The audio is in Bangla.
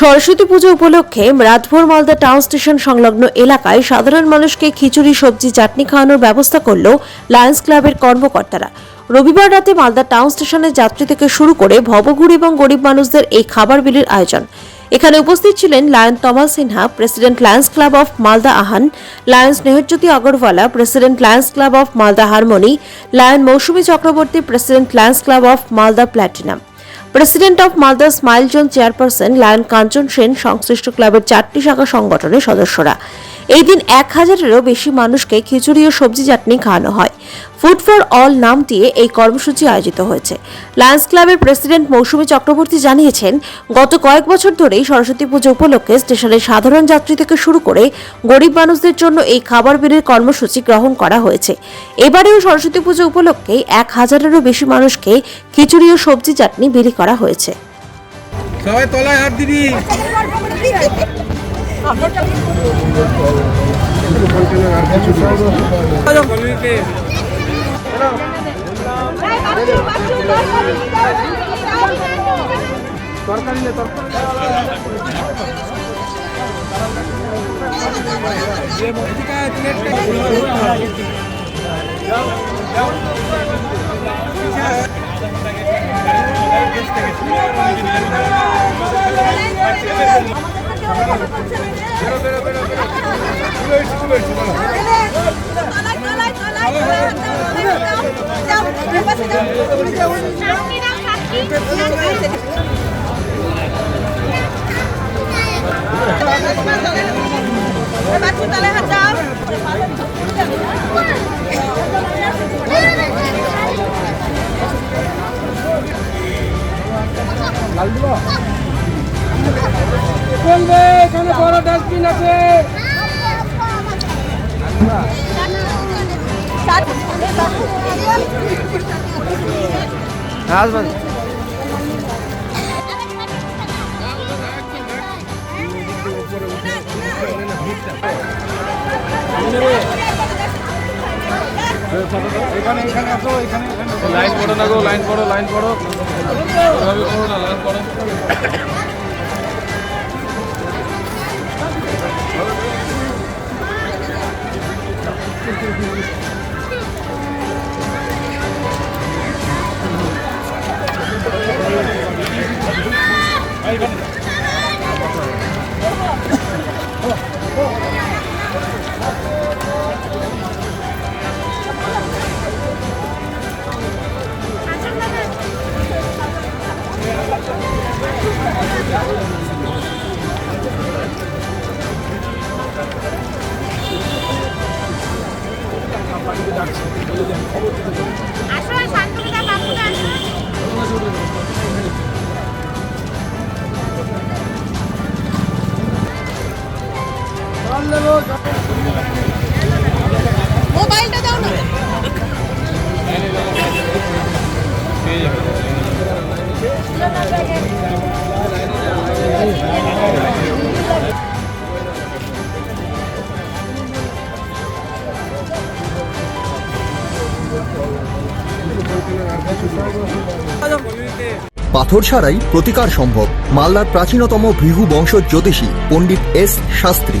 সরস্বতী পুজো উপলক্ষে রাতভোর মালদা টাউন স্টেশন সংলগ্ন এলাকায় সাধারণ মানুষকে খিচুড়ি, সবজি, চাটনি খাওয়ানোর ব্যবস্থা করল লায়ন্স ক্লাবের কর্মকর্তারা। রবিবার রাতে মালদা টাউন স্টেশনের যাত্রী থেকে শুরু করে ভবঘুরি এবং গরিব মানুষদের এই খাবার বিলির আয়োজন। এখানে উপস্থিত ছিলেন lion Tamal Sinha, president Lions Club of Malda Ahan, Lions Neharjyoti Agarwala, president Lions Club of Malda harmony, lion Mousumi Chakraborty, president Lions Club of Malda platinum. President of Malda smile zone chairperson lion Kanchan Sen সংশ্লিষ্ট ক্লাবের চারটি শাখা সংগঠনের সদস্যরা। এই দিন এক হাজারেরও বেশি মানুষকে খিচুড়ি ও সবজি চাটনি খাওয়ানো হয়। ফুড ফর অল নাম দিয়ে এই কর্মসূচি আয়োজিত হয়েছে। লায়ন্স ক্লাবের প্রেসিডেন্ট মৌসুমী চক্রবর্তী জানিয়েছেন গত কয়েক বছর ধরেই সরস্বতী পুজো উপলক্ষে স্টেশনের সাধারণ যাত্রী থেকে শুরু করে গরিব মানুষদের জন্য এই খাবার বিলির কর্মসূচি গ্রহণ করা হয়েছে। এবারেও সরস্বতী পুজো উপলক্ষে এক হাজারেরও বেশি মানুষকে খিচুড়ি ও সবজি চাটনি বিলি করা হয়েছে। সবাই তলায় হাত দিবি। বলবে এখানে বড় ডাস্টবিন আছে এখানে এখানে আসো এখানে এখানে লাইন পড়ো না গো লাইন পড়ো লাইন পড়ো। এভাবে করো না লাইন পড়ো। Oh, oh. পাথর ছাড়াই প্রতিকার সম্ভব। মালদার প্রাচীনতম ভৃহু বংশ জ্যোতিষী পণ্ডিত এস শাস্ত্রী।